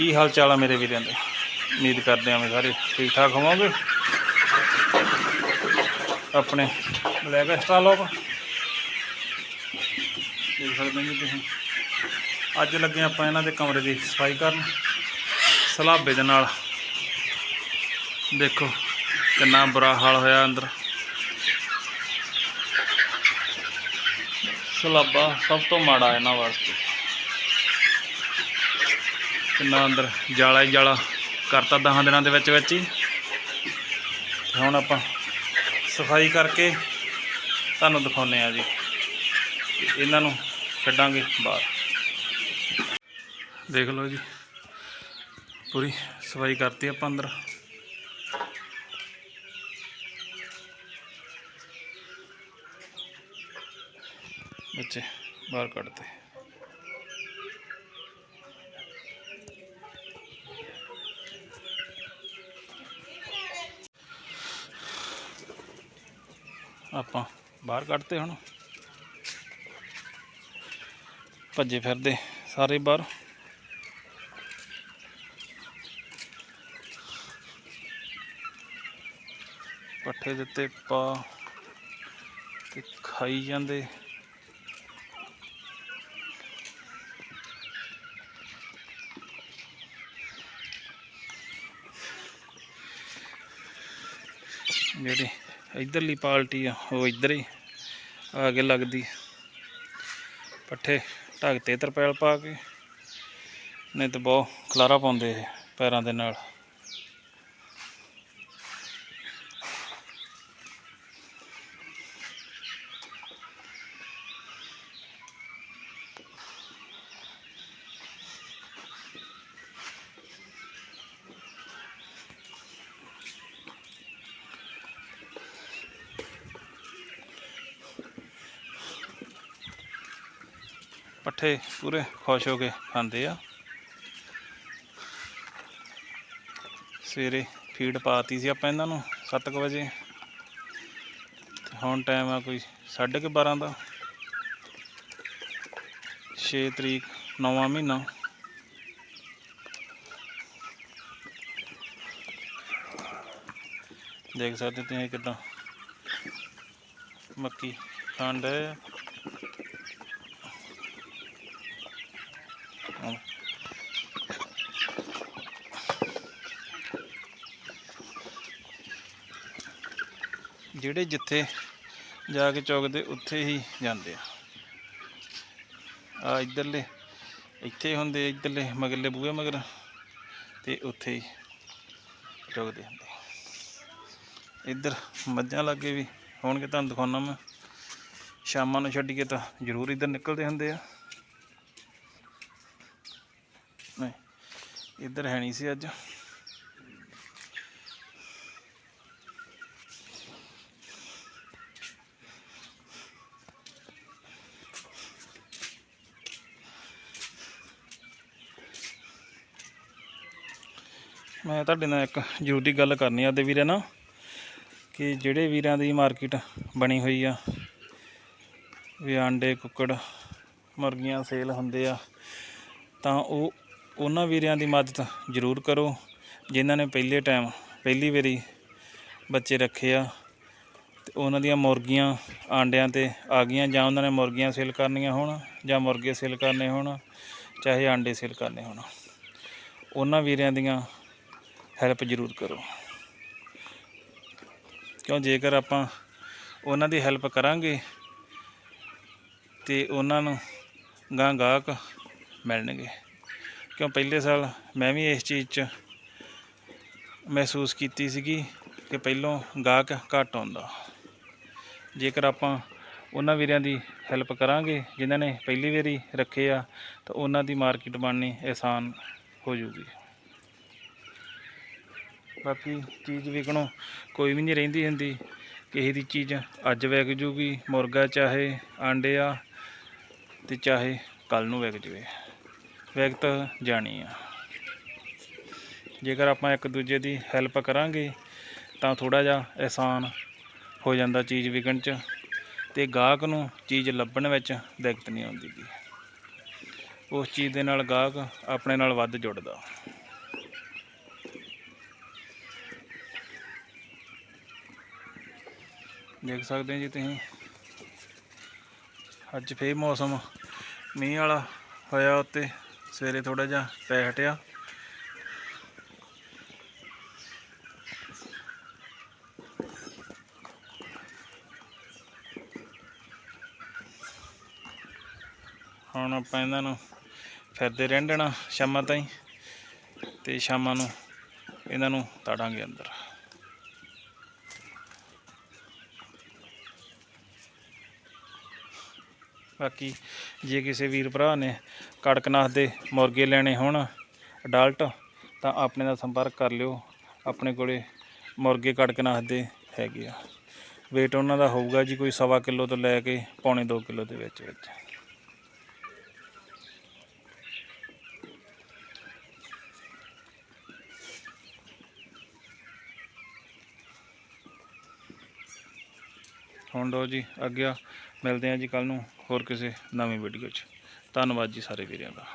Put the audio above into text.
ਕੀ ਹਾਲ ਚਾਲ ਆ ਮੇਰੇ ਵੀਰਾਂ ਦੇ? ਉਮੀਦ ਕਰਦੇ ਆਂ ਵੀ ਸਾਰੇ ਠੀਕ ਠਾਕ ਹੋਵੋਗੇ। ਆਪਣੇ ਬਲੈਕ ਸਟਾਲੋਕ ਦੇਖ ਸਕਦੇ ਜੀ ਤੁਸੀਂ। ਅੱਜ ਲੱਗੇ ਆਪਾਂ ਇਹਨਾਂ ਦੇ ਕਮਰੇ ਦੀ ਸਫ਼ਾਈ ਕਰਨ। ਸਲਾਬੇ ਦੇ ਨਾਲ। ਦੇਖੋ ਕਿੰਨਾ ਬੁਰਾ ਹਾਲ ਹੋਇਆ ਅੰਦਰ। ਸਲਾਬਾ ਸਭ ਤੋਂ ਮਾੜਾ ਇਹਨਾਂ ਵਾਸਤੇ। ਕਿੰਨਾ ਅੰਦਰ ਜਾਲਾ ਹੀ ਜਾਲਾ ਕਰਤਾ ਦਹਾਂ ਦਿਨਾਂ ਦੇ ਵਿੱਚ ਵਿੱਚ ਹੀ। ਹੁਣ ਆਪਾਂ ਸਫ਼ਾਈ ਕਰਕੇ ਤੁਹਾਨੂੰ ਦਿਖਾਉਂਦੇ ਆ ਜੀ। ਇਹਨਾਂ ਨੂੰ ਛੱਡਾਂਗੇ ਬਾਹਰ। ਦੇਖ ਲਓ ਜੀ, ਪੂਰੀ ਸਫ਼ਾਈ ਕਰਤੀ ਆਪਾਂ ਅੰਦਰ। ਬੱਚੇ ਬਾਹਰ ਕੱਢਤੇ। ਆਪਾਂ ਬਾਹਰ ਕੱਢਤੇ ਹੁਣ। ਭੱਜੇ ਫਿਰਦੇ ਸਾਰੇ ਬਾਹਰ। ਪੱਠੇ ਦਿੱਤੇ ਪਾ ਤੇ ਖਾਈ ਜਾਂਦੇ। ਜਿਹੜੀ ਇਧਰਲੀ ਪਾਲਟੀ ਆ, ਉਹ ਇੱਧਰ ਹੀ ਆ ਕੇ ਲੱਗਦੀ। ਪੱਠੇ ਢੱਕ ਤੇ ਤਰਪੈਲ ਪਾ ਕੇ, ਨਹੀਂ ਤਾਂ ਬਹੁਤ ਖਲਾਰਾ ਪਾਉਂਦੇ ਇਹ ਪੈਰਾਂ ਦੇ ਨਾਲ। ਪੱਠੇ ਪੂਰੇ ਖੁਸ਼ ਹੋ ਕੇ ਖਾਂਦੇ ਆ। ਸਵੇਰੇ ਫੀਡ ਪਾਤੀ ਸੀ ਆਪਾਂ ਇਹਨਾਂ ਨੂੰ 7:00 ਵਜੇ। ਹੁਣ ਟਾਈਮ ਆ ਕੋਈ 12:30 ਦਾ। 6 ਤਰੀਕ, ਨਵਾਂ ਮਹੀਨਾ। ਦੇਖ ਸਕਦੇ ਤੁਸੀਂ ਕਿਦਾਂ ਮੱਕੀ ਖਾਣ ਜਿਹੜੇ ਜਿੱਥੇ ਜਾ ਕੇ ਚੁਗਦੇ ਉੱਥੇ ਹੀ ਜਾਂਦੇ ਆ। ਆ ਇਧਰਲੇ, ਇੱਥੇ ਹੁੰਦੇ ਇਧਰਲੇ ਮਗਰਲੇ ਬੂਹੇ ਮਗਰ ਤੇ ਉੱਥੇ ਹੀ ਚੁਗਦੇ ਹੁੰਦੇ ਇੱਧਰ ਮੱਝਾਂ ਲੱਗੇ ਵੀ ਹੋਣਗੇ, ਤੁਹਾਨੂੰ ਦਿਖਾਉਣਾ ਮੈਂ। ਸ਼ਾਮਾਂ ਨੂੰ ਛੱਡੀਏ ਤਾਂ ਜ਼ਰੂਰ ਇੱਧਰ ਨਿਕਲਦੇ ਹੁੰਦੇ ਆ। ਨਹੀਂ, ਇੱਧਰ ਹੈ ਨਹੀਂ ਸੀ ਅੱਜ। ਮੈਂ ਤੁਹਾਡੇ ਨਾਲ ਇੱਕ ਜ਼ਰੂਰੀ ਗੱਲ ਕਰਨੀ ਆ ਦੇ ਵੀਰੇ ਨਾਲ, ਕਿ ਜਿਹੜੇ ਵੀਰਾਂ ਦੀ ਮਾਰਕੀਟ ਬਣੀ ਹੋਈ ਆ, ਵੀ ਆਂਡੇ, ਕੁੱਕੜ ਮੁਰਗੀਆਂ ਸੇਲ ਹੁੰਦੇ ਆ, ਤਾਂ ਉਹ ਉਹਨਾਂ ਵੀਰਿਆਂ ਦੀ ਮਦਦ ਜ਼ਰੂਰ ਕਰੋ, ਜਿਨ੍ਹਾਂ ਨੇ ਪਹਿਲੇ ਟਾਈਮ ਪਹਿਲੀ ਵਾਰੀ ਬੱਚੇ ਰੱਖੇ ਆ, ਤੇ ਉਹਨਾਂ ਦੀਆਂ ਮੁਰਗੀਆਂ ਆਂਡਿਆਂ ਤੇ ਆ ਗਈਆਂ, ਜਾਂ ਉਹਨਾਂ ਨੇ ਮੁਰਗੀਆਂ ਸੇਲ ਕਰਨੀਆਂ ਹੋਣ, ਜਾਂ ਮੁਰਗੇ ਸੇਲ ਕਰਨੇ ਹੋਣ, ਚਾਹੇ ਆਂਡੇ ਸੇਲ ਕਰਨੇ ਹੋਣ। ਉਹਨਾਂ ਵੀਰਿਆਂ ਦੀਆਂ ਹੈਲਪ ਜ਼ਰੂਰ ਕਰੋ। ਕਿਉਂ ਜੇਕਰ ਆਪਾਂ ਉਹਨਾਂ ਦੀ ਹੈਲਪ ਕਰਾਂਗੇ, ਤੇ ਉਹਨਾਂ ਨੂੰ ਗਾਂ ਗਾਹਕ ਮਿਲਣਗੇ। ਕਿਉਂ ਪਹਿਲੇ ਸਾਲ ਮੈਂ ਵੀ ਇਸ ਚੀਜ਼ 'ਚ ਮਹਿਸੂਸ ਕੀਤੀ ਸੀਗੀ ਕਿ ਪਹਿਲੋਂ ਗਾਹਕ ਘੱਟ ਆਉਂਦਾ। ਜੇਕਰ ਆਪਾਂ ਉਹਨਾਂ ਵੀਰਿਆਂ ਦੀ ਹੈਲਪ ਕਰਾਂਗੇ, ਜਿਨ੍ਹਾਂ ਨੇ ਪਹਿਲੀ ਵਾਰੀ ਰੱਖੇ ਆ, ਤਾਂ ਉਹਨਾਂ ਦੀ ਮਾਰਕੀਟ ਬਣਨੀ ਆਸਾਨ ਹੋ ਜੂਗੀ। ਬਾਕੀ ਚੀਜ਼ ਵਿਕਣੋਂ ਕੋਈ ਵੀ ਨਹੀਂ ਰਹਿੰਦੀ ਹੁੰਦੀ। ਕਿਸੇ ਦੀ ਚੀਜ਼ ਅੱਜ ਵਿਕ ਜੂਗੀ, ਮੁਰਗਾ ਚਾਹੇ ਆਂਡੇ ਆ ਤੇ ਚਾਹੇ ਕੱਲ ਨੂੰ ਵਿਕ ਜਵੇ। ਵਿਕ ਤਾਂ ਜਾਣੀ ਆ। ਜੇਕਰ ਆਪਾਂ ਇੱਕ ਦੂਜੇ ਦੀ ਹੈਲਪ ਕਰਾਂਗੇ, ਤਾਂ ਥੋੜਾ ਜਿਹਾ ਆਸਾਨ ਹੋ ਜਾਂਦਾ ਚੀਜ਼ ਵਿਕਣ 'ਚ ਤੇ ਗਾਹਕ ਨੂੰ ਚੀਜ਼ ਲੱਭਣ ਵਿੱਚ ਦਿੱਕਤ ਨਹੀਂ ਆਉਂਦੀ ਉਸ ਚੀਜ਼ ਦੇ ਨਾਲ ਗਾਹਕ ਆਪਣੇ ਨਾਲ ਵੱਧ ਜੁੜਦਾ। ਦੇਖ ਸਕਦੇ ਜੀ ਤੁਸੀਂ। ਅੱਜ ਫੇਰ ਮੌਸਮ, ਮੀਂਹ ਵਾਲਾ ਹੋਇਆ ਉੱਤੇ, ਸਵੇਰੇ ਥੋੜਾ ਜਿਹਾ ਪੈ ਹਟਿਆ। ਹੁਣ ਆਪਾਂ ਇਹਨਾਂ ਨੂੰ ਫਿਰਦੇ ਰਹਿਣ ਦੇਣਾ ਸ਼ਾਮਾਂ ਤਾਈਂ ਤੇ ਸ਼ਾਮਾਂ ਨੂੰ ਇਹਨਾਂ ਨੂੰ ਤਾੜਾਂਗੇ ਅੰਦਰ। ਬਾਕੀ ਜੇ ਕਿਸੇ ਵੀਰ ਭਰਾ ਨੇ ਕੜਕਨਾਥ ਦੇ ਮੁਰਗੇ ਲੈਣੇ ਹੋਣ ਅਡਲਟ, ਤਾਂ ਆਪਣੇ ਨਾਲ ਸੰਪਰਕ ਕਰ ਲਿਓ। ਆਪਣੇ ਕੋਲੇ ਮੁਰਗੇ ਕੜਕਨਾਥ ਦੇ ਹੈਗੇ ਆ। weight ਉਹਨਾਂ ਦਾ ਹੋਊਗਾ ਜੀ ਕੋਈ ਸਵਾ ਕਿਲੋ ਤੋਂ ਲੈ ਕੇ ਪੌਣੇ 2 ਕਿਲੋ ਦੇ ਵਿੱਚ ਵਿੱਚ। ਹੁਣ ਲਓ ਜੀ, ਅੱਗੇ ਮਿਲਦੇ ਹਾਂ ਜੀ ਕੱਲ ਨੂੰ ਹੋਰ ਕਿਸੇ ਨਵੀਂ ਵੀਡੀਓ 'ਚ। ਧੰਨਵਾਦ ਜੀ ਸਾਰੇ ਵੀਰਾਂ ਦਾ।